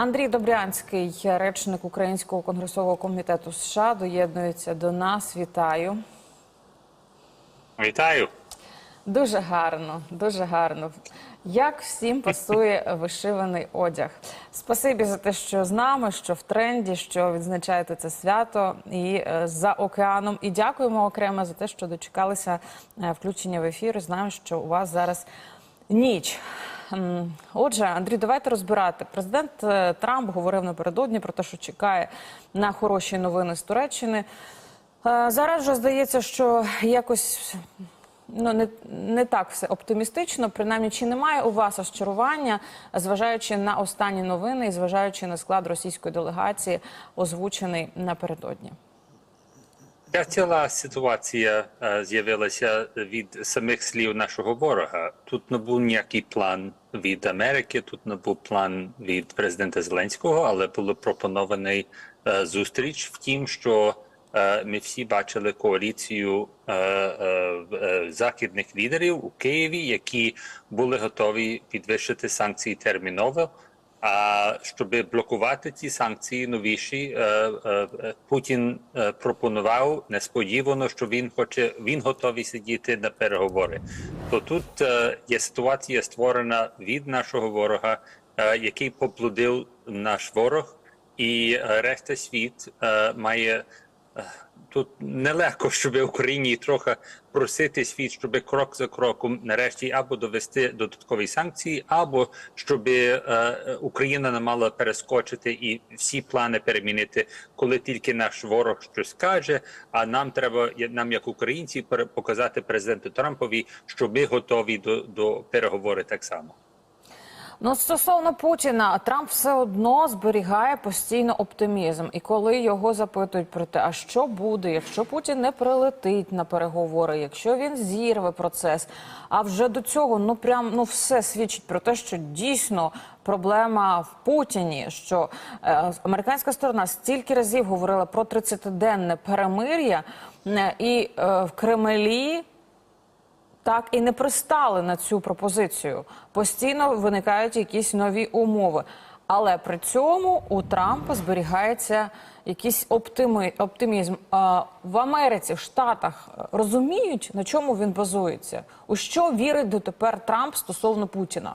Андрій Добрянський, речник Українського конгресового комітету США, доєднується до нас. Вітаю. Вітаю. Дуже гарно, дуже гарно. Як всім пасує вишиваний одяг. Спасибі за те, що з нами, що в тренді, що відзначаєте це свято і е, за океаном. І дякуємо окремо за те, що дочекалися е, включення в ефір. Знаємо, що у вас зараз ніч. Отже, Андрій, давайте розбирати. Президент е, Трамп говорив напередодні про те, що чекає на хороші новини з Туреччини. Е, Зараз вже здається, що якось ну не, не так все оптимістично. Принаймні, чи немає у вас розчарування, зважаючи на останні новини і зважаючи на склад російської делегації, озвучений напередодні? Ця ціла ситуація е, з'явилася від самих слів нашого ворога. Тут не був ніякий план від Америки, тут не був план від президента Зеленського, але було пропонований е, зустріч в тім, що е, ми всі бачили коаліцію західних лідерів у Києві, які були готові підвищити санкції терміново. А щоб блокувати ці санкції новіші, е, е, Путін е, пропонував несподівано, що він хоче він готовий сидіти на переговори. То тут є ситуація створена від нашого ворога, який поплудив наш ворог, і решта світ має. Тут нелегко, щоб Україні трохи просити світ, щоб крок за кроком нарешті або довести додаткові санкції, або щоб е, Україна не мала перескочити і всі плани перемінити, коли тільки наш ворог щось каже. А нам треба нам, як українці, показати президенту Трампові, що ми готові до, до переговорів так само. Ну, стосовно Путіна, Трамп все одно зберігає постійно оптимізм. І коли його запитують про те, а що буде, якщо Путін не прилетить на переговори, якщо він зірве процес, а вже до цього ну прям ну все свідчить про те, що дійсно проблема в Путіні, що е, американська сторона стільки разів говорила про 30-денне перемир'я, е, і е, в Кремлі так і не пристали на цю пропозицію. Постійно виникають якісь нові умови. Але при цьому у Трампа зберігається якийсь оптими, оптимізм. В Америці, в Штатах е, розуміють, на чому він базується? У що вірить дотепер Трамп стосовно Путіна?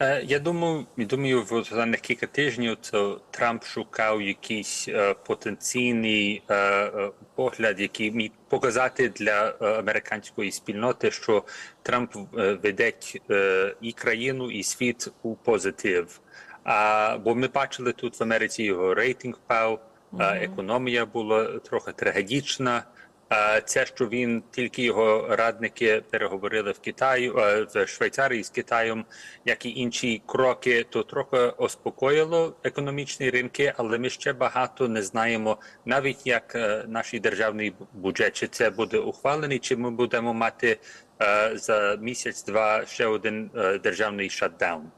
Е, Я думаю, думаю, в останніх кілька тижнів то Трамп шукав якийсь е, потенційний е, е, погляд, який міг показати для е, американської спільноти, що Трамп веде е, і країну, і світ у позитив. А бо ми бачили тут в Америці його рейтинг впав, е, економія була трохи трагедична. Е, Це, що він тільки його радники переговорили в Китаю е, в Швейцарії з Китаєм, як і інші кроки, то трохи успокоїло економічні ринки, але ми ще багато не знаємо, навіть як е, наш державний бюджет, чи це буде ухвалений, чи ми будемо мати е, за місяць-два ще один державний шатдаун.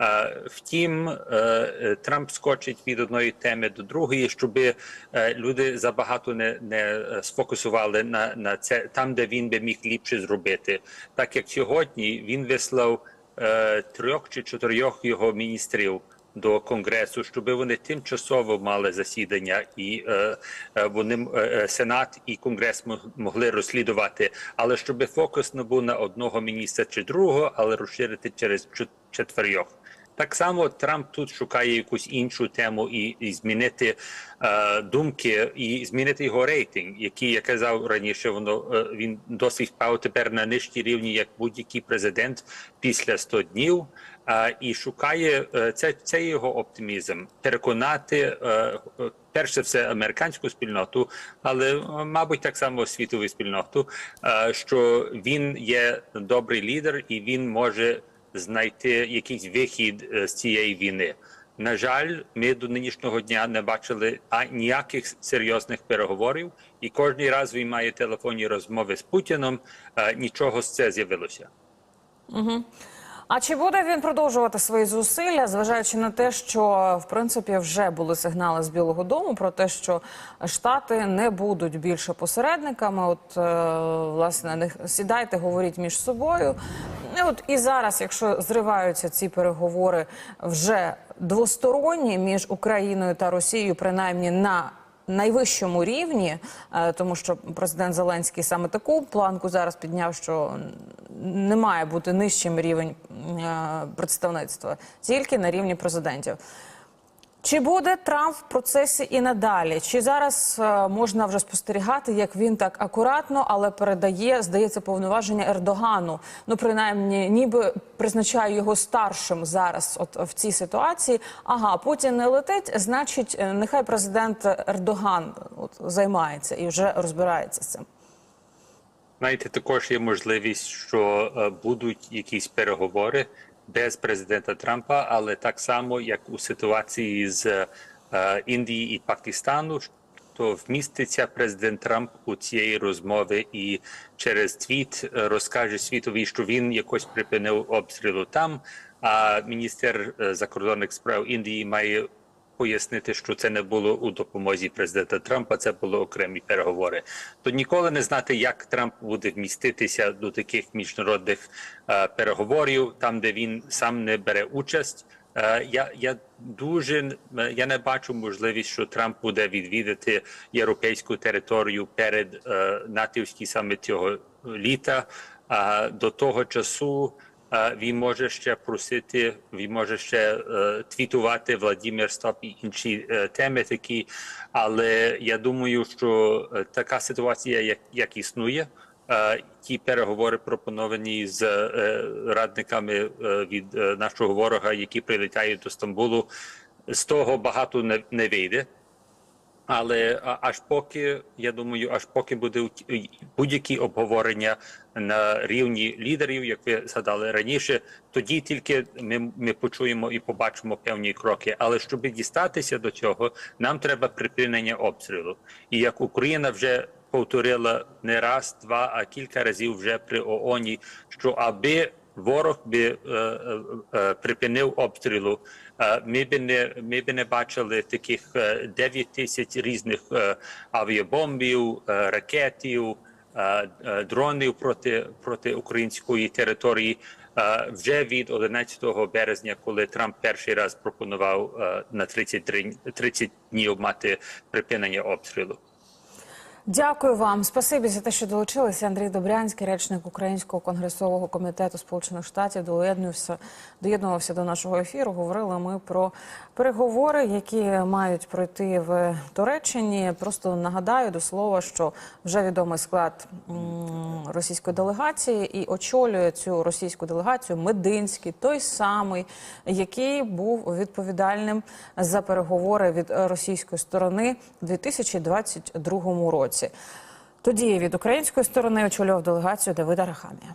Е, Втім, е, е, Трамп скочить від одної теми до другої, щоб люди забагато не, не сфокусували на, на це там, де він би міг ліпше зробити. Так як сьогодні він вислав трьох чи чотирьох його міністрів. До конгресу, щоб вони тимчасово мали засідання, і е, е, вони е, е, сенат і конгрес мог- могли розслідувати, але щоб фокус не був на одного міністра чи другого, але розширити через четверьох. Так само Трамп тут шукає якусь іншу тему і, і змінити е, думки, і змінити його рейтинг, який я казав раніше. Воно е, він досить впав тепер на нижчі рівні, як будь-який президент після 100 днів. Е, і шукає е, це, це його оптимізм переконати е, е, перше все американську спільноту, але е, мабуть так само світову спільноту, е, що він є добрий лідер і він може знайти якийсь вихід е, з цієї війни. На жаль, ми до нинішнього дня не бачили ніяких серйозних переговорів, і кожен раз він має телефонні розмови з Путіном. е, Нічого з це з'явилося. А чи буде він продовжувати свої зусилля, зважаючи на те, що в принципі вже були сигнали з Білого Дому про те, що Штати не будуть більше посередниками? От е, власне не сідайте, говоріть між собою. І от і зараз, якщо зриваються ці переговори вже двосторонні між Україною та Росією, принаймні на найвищому рівні, е, тому що президент Зеленський саме таку планку зараз підняв, що не має бути нижчим рівень е, представництва, тільки на рівні президентів. Чи буде Трамп в процесі і надалі? Чи зараз е, можна вже спостерігати, як він так акуратно, але передає, здається, повноваження Ердогану? Ну, принаймні, ніби призначає його старшим зараз, от в цій ситуації. Ага, Путін не летить, значить, е, нехай президент Ердоган от, займається і вже розбирається з цим. Знаєте, також є можливість, що е, будуть якісь переговори без президента Трампа, але так само, як у ситуації з е, Індії і Пакистану, то вміститься президент Трамп у цієї розмови і через твіт е, розкаже світові, що він якось припинив обстрілу там. А міністр е, закордонних справ Індії має пояснити, що це не було у допомозі президента Трампа, це були окремі переговори. То ніколи не знати, як Трамп буде вміститися до таких міжнародних е, переговорів, там де він сам не бере участь. Е, я, я дуже е, я не бачу можливість, що Трамп буде відвідати європейську територію перед е, натівський саміт цього літа. А до того часу він може ще просити, він може ще твітувати Владимир Стоп і інші теми такі. Але я думаю, що така ситуація, як, як існує. Ті переговори пропоновані з радниками від нашого ворога, які прилітають до Стамбулу, з того багато не, не вийде. Але аж поки я думаю, аж поки буде будь-які обговорення на рівні лідерів, як ви згадали раніше, тоді тільки ми, ми почуємо і побачимо певні кроки. Але щоб дістатися до цього, нам треба припинення обстрілу. І як Україна вже повторила не раз, два, а кілька разів вже при ООНі, що аби ворог би е, е, е, припинив обстрілу, е, ми би не ми би не бачили таких е, 9 тисяч різних е, авіабомбів, е, ракетів, е, е, дронів проти проти української території. Е, Вже від 11 березня, коли Трамп перший раз пропонував е, на 33, 30 днів мати припинення обстрілу. Дякую вам. Спасибі за те, що долучилися. Андрій Добрянський, речник Українського конгресового комітету Сполучених Штатів, доєднувався, доєднувався до нашого ефіру. Говорили ми про переговори, які мають пройти в Туреччині. Просто нагадаю до слова, що вже відомий склад російської делегації і очолює цю російську делегацію Мединський, той самий, який був відповідальним за переговори від російської сторони у 2022 році. Тоді від української сторони очолював делегацію Давида Рахамія.